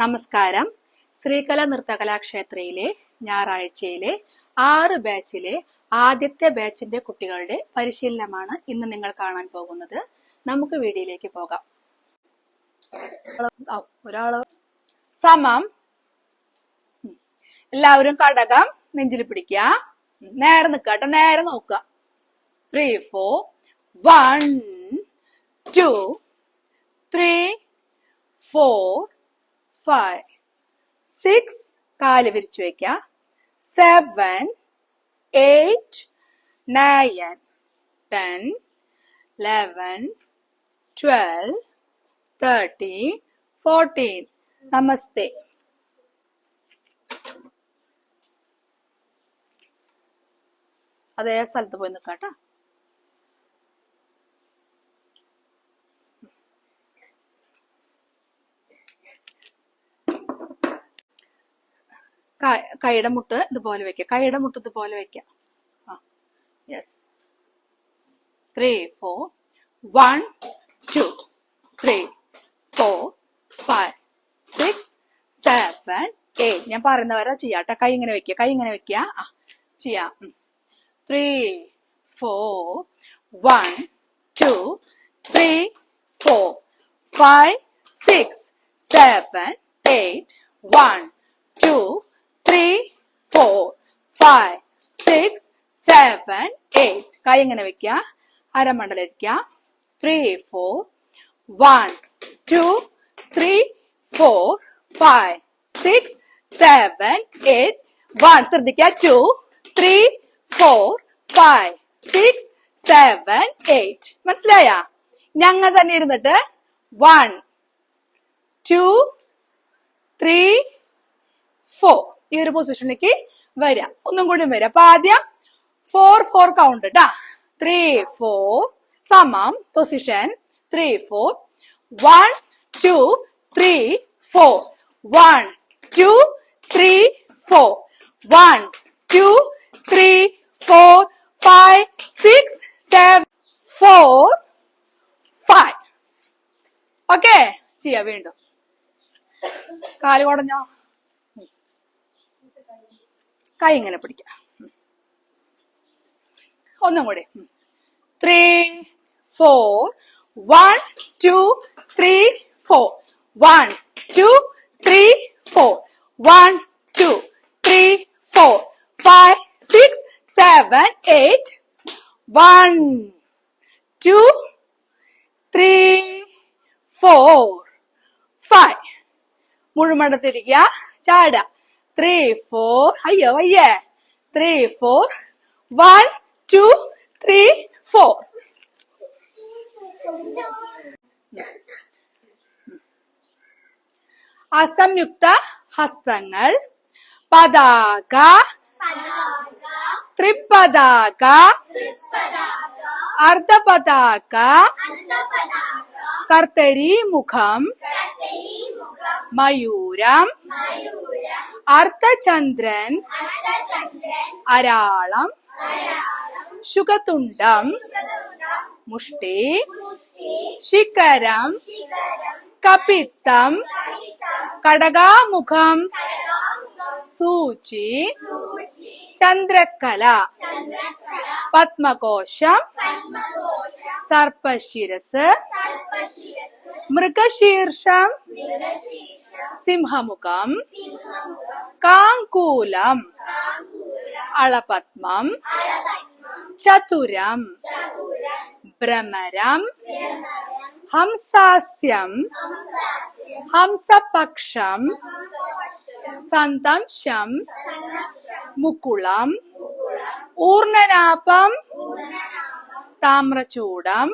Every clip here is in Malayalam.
നമസ്കാരം. ശ്രീകല നൃത്തകലാക്ഷേത്രയിലെ ഞായറാഴ്ചയിലെ ആറ് ബാച്ചിലെ ആദ്യത്തെ ബാച്ചിന്റെ കുട്ടികളുടെ പരിശീലനമാണ് ഇന്ന് നിങ്ങൾ കാണാൻ പോകുന്നത്. നമുക്ക് വീഡിയോയിലേക്ക് പോകാം. ഒരാൾ സമം. എല്ലാവരും കടകം നെഞ്ചിൽ പിടിക്ക. നേരെ നിൽക്കട്ടെ നേരെ നോക്കുക three four one two three four five six കാൽ വിരിച്ചു വയ്ക്കുക seven eight nine ten eleven twelve thirty fourteen namaste അതേ സ്ഥലത്ത് പോയി നിൽക്കാം ക- കൈയുടെ മുട്ട് ഇതുപോലെ വെക്കുക കൈയുടെ മുട്ട് ഇതുപോലെ വെക്കുക ആ. Yes three four one two three four five six seven eight ഞാൻ പറയുന്നവരാ ചെയ്യാം ചെയ്യാട്ടെ കൈ ഇങ്ങനെ വെക്കുക കൈ ഇങ്ങനെ വെക്കുക ആ. ചെയ്യാം. Three four one two three four five six seven eight one two three four five six seven eight കൈ ഇങ്ങനെ വെക്കുക അരമണ്ടല ഇരിക്കുക three four one two three four five six seven eight one ശ്രദ്ധിക്കുക two three four five six seven eight മനസ്സിലായ? ഞങ്ങൾ തന്നെ ഇരുന്നിട്ട് വൺ ടു ത്രീ ഫോർ ഈ ഒരു പൊസിഷനിലേക്ക് വരിക ഒന്നും കൂടി വരിക അപ്പൊ ആദ്യം ഫോർ ഫോർ കൗണ്ട് ട്ടാ. ത്രീ ഫോർ സമം position three four one two three four one two three four one two three four five six seven four five okay ചെയ്യാം വീണ്ടും. കാൽ കുടഞ്ഞോ? കൈ ഇങ്ങനെ പിടിക്കാം. ഒന്നും കൂടി. Three four one two three four one two three four one two three four five six seven eight one two three four five മുഴുമടത്തിരിക്കുക ചാട ത്രീ ഫോർ അയ്യോ അയ്യേ three four one two three four അസംയുക്ത ഹസ്തങ്ങൾ. പതാക. ത്രിപതാക അർദ്ധപതാക. കർത്തരി മുഖം. മയൂരം. അർദ്ധചന്ദ്രൻ. അരാളം. ശുഖതുണ്ടം മുഷ്ടി. ശിഖരം. കപിത്തം. കടകാമുഖം. സൂചി. ചന്ദ്രക്കല പത്മകോശം. സർപ്പശിരസ്. മൃഗശീർഷം. സിംഹമുഖം. കാങ്കൂലം. അളപത്മം. ചതുരം. ഭ്രമരം. ഹംസാസ്യം. ഹംസപക്ഷം. സന്തംശം മുക്കുളം ഊർണനാപം താമ്രചൂടം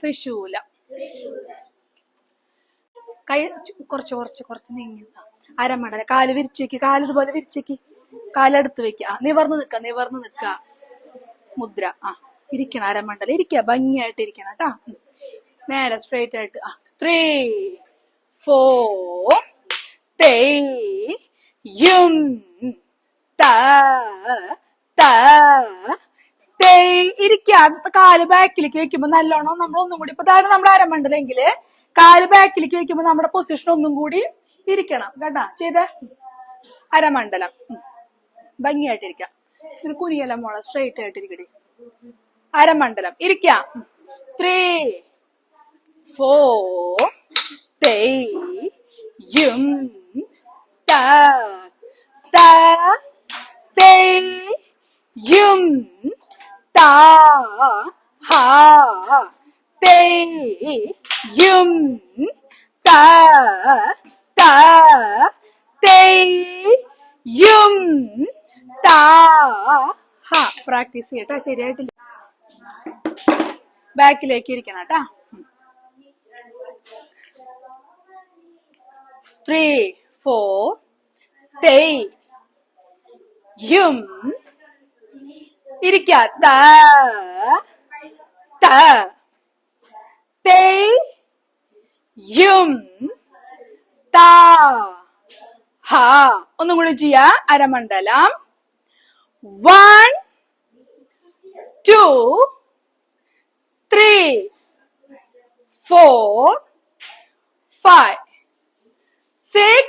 തൃശൂലം. കൈ കുറച്ച് കുറച്ച് കുറച്ച് നീങ്ങി. അരമടല. കാൽ വിരിച്ചു വെക്ക്. കാൽ ഇതുപോലെ വിരിച്ചു വെക്ക്. കാലെടുത്ത് വെക്ക. നിവർന്ന് നിക്ക നിവർന്ന് നിക്ക മുദ്ര. ആ ഇരിക്കണം. അരമണ്ടല ഇരിക്ക. ഭംഗിയായിട്ട് ഇരിക്കണം കേട്ടാ. നേരെ സ്ട്രേറ്റ് ആയിട്ട്. ആ ത്രീ ഫോർ യും ത കാൽ ബാക്കിലേക്ക് വെക്കുമ്പോ നല്ലോണം നമ്മൾ ഒന്നും കൂടി ഇപ്പൊ താഴെ നമ്മുടെ അരമണ്ടലെങ്കിൽ കാൽ ബാക്കിലേക്ക് വെക്കുമ്പോ നമ്മുടെ പൊസിഷൻ ഒന്നും കൂടി ഇരിക്കണം. കേട്ടാ? ചെയ്തേ? അരമണ്ഡലം. ഭംഗിയായിട്ടിരിക്കാം. ഇതിന് കുനിയല്ല മോളെ സ്ട്രെയിറ്റ് ആയിട്ടിരിക്കടി. അരമണ്ഡലം. ഇരിക്കാം. ത്രീ ഫോർ തെയ്യും ത ത തെയ്യും ത ഹ തെയ്യും ta ത yum ത ഹ. പ്രാക്ടീസ് ചെയ്യട്ടാ ശരിയായിട്ടില്ല. ബാക്കിലേക്ക് ഇരിക്കണം കേട്ടാ. ത്രീ ഫോർ തെയ് യും. ത ത തെയ് ta ഹ ഒന്നും കൂടി ചെയ്യാ അരമണ്ഡലം one two three four, five, six,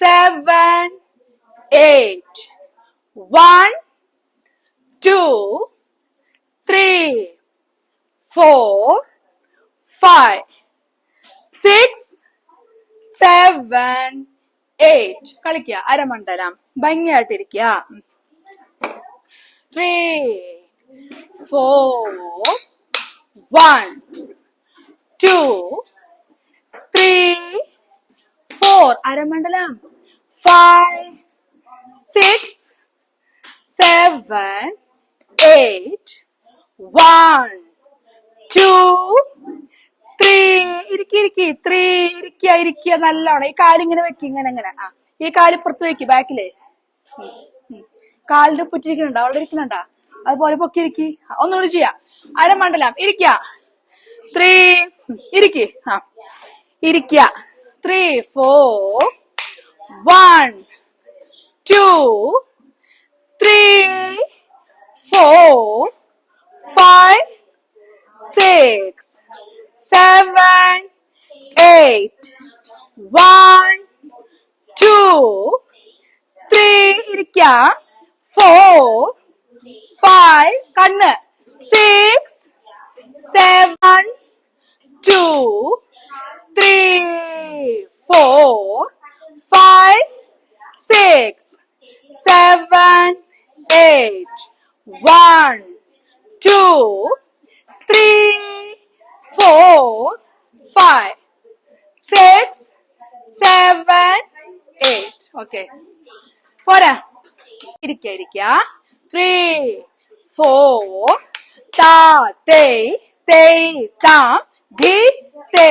seven, eight. One, two, four, five, six, seven, eight. കളിക്കുക അരമണ്ഡലം ഭംഗിയായിട്ടിരിക്കുക three four one, two, three, four. അരമണ്ഡലം five, six, seven, eight, one, two, three. ഇരിക്കി ഇരിക്കി ത്രീ ഇരിക്കുക ഇരിക്കുക നല്ലോണം. ഈ കാലിങ്ങനെ വെക്കി ഇങ്ങനെ ഇങ്ങനെ. ആ ഈ കാൽ പുറത്ത് വെക്കി ബാക്കിൽ കാലിന്റെ പുറ്റിരിക്കുന്നുണ്ടോ? അവിടെ ഇരിക്കുന്നുണ്ടോ? അതുപോലെ പൊക്കി ഇരിക്കി. ഒന്നുകൂടി ചെയ്യാം. അരമണ്ഡലം ഇരിക്കുക ത്രീ ഇരിക്കി. ആ ഇരിക്ക three four one two three four five six seven eight one two three ഇരിക്ക ഫോർ ഫൈവ് കണ്ണ് six seven two three four five six seven eight one two Three four five six seven eight okay പോരാ. ഇരിക്ക ഇരിക്ക. ത്രീ ഫോർ താ തേ തേ താം ധി തേ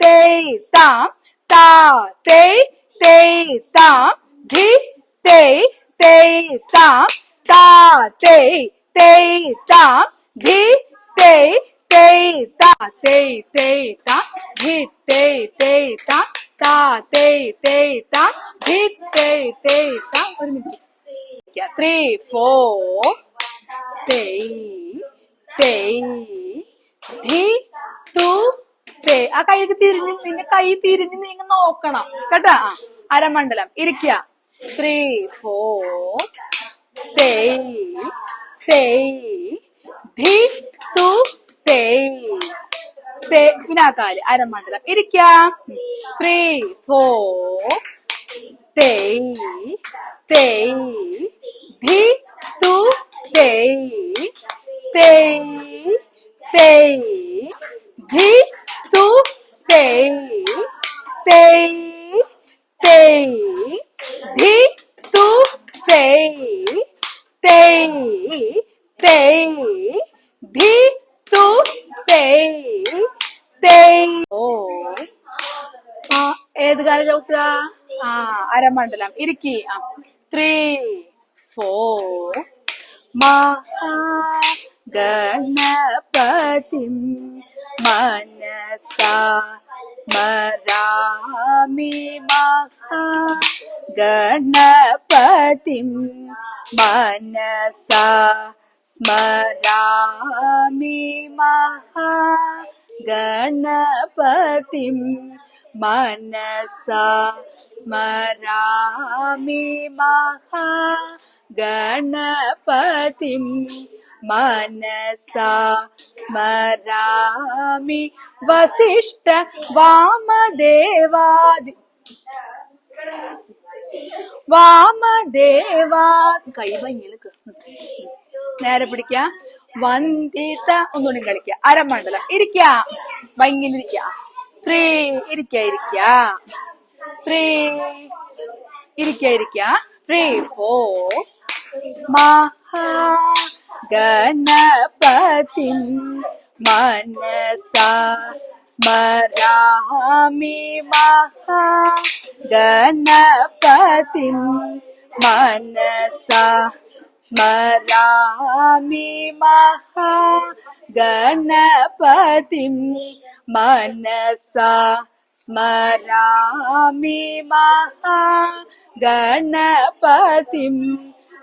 തേ താം താ തേ തേ താം ധി തേ തേ താം താ തേ തേ താം ധി തേ തേയ് താ തേയ് തേയ് താം ധി തേയ് തേയ് താം താ തേയ് തേയ് താം ധി തേയ് തേയ് താം ഒരു മിനിറ്റ് ത്രീ ഫോർ തേയ് തേയ് ധി തു തേ ആ കൈക്ക് തിരിഞ്ഞ് നിന്റെ കൈ തിരിഞ്ഞ് നീങ്ങ നോക്കണം. കേട്ടാ? അരമണ്ഡലം. ഇരിക്കുക ത്രീ ഫോർ തേയ് തേയ് ധി തു തേയ് തേ. പിന്നെ ആ കാൽ. അരമണ്ഡലം ഇരിക്ക. Three four. തേയ് തേയ് ധി തു തേയ് തേയ് തേയ് ധി തു തേയ് തേയ് തേയ് ധി തു തേയ് തേയ് തേയ് ധി തു തേയ് തേയ് ഓ ആ ഏത് കാല ചവിട്ടുക ആ അരമണ്ഡലം ഇരിക്കി ആ ത്രീ ഫോർ മഹാഗണപതി മനസ സ്മരാമി മഹാഗണപതി മനസാ സ്മരാമി മഹാഗണപതിം മനസാ സ്മരാമി മഹാ ഗണപതിം മനസാ സ്മരാമി വസിഷ്ഠ വാമദേവാദി വാമദേവാ കൈ ഭംഗിയിൽ നേരെ പിടിക്ക വന്ദിത ഒന്നുകൂടി കളിക്ക അരമണ്ഡലം. ഇരിക്ക ഭംഗിയിലിരിക്ക ത്രീ ഇരിക്ക ഇരിക്ക ത്രീ ഇരിക്ക ഇരിക്ക ത്രീ ഫോർ. മഹാഗണപതി മനസാ സ്മരാമി മഹാഗണപതി മനസാ സ്മരാമി മഹാഗണപതിം മനസ സ്മരാമി മഹാഗണപതിം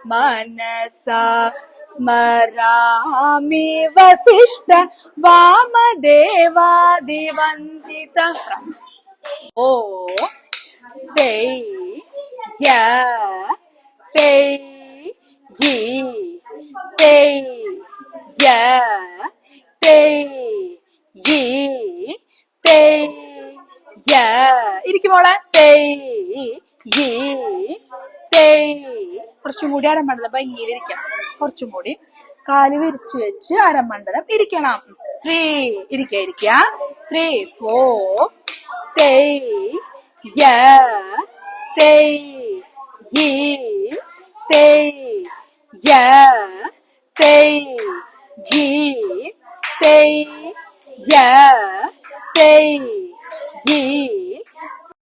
മനസ സ്മരാമി വസിഷ്ഠ വാമദേവാദിവന്ദിത ഓ ദൈ യ തേ യി തേ യ തേ യി തേ യ ഇരിക്കും മോളെ തേ യി തേ കുറച്ചും കൂടി അരമണ്ഡലം ഭംഗിയിലിരിക്കണം കുറച്ചും കൂടി കാൽ വിരിച്ചു വെച്ച് അരമണ്ഡലം ഇരിക്കണം. ത്രീ ഇരിക്ക ഇരിക്ക. ത്രീ ഫോർ തേ യ തേ യി തേ യ തേ യി തേ യ തേ യി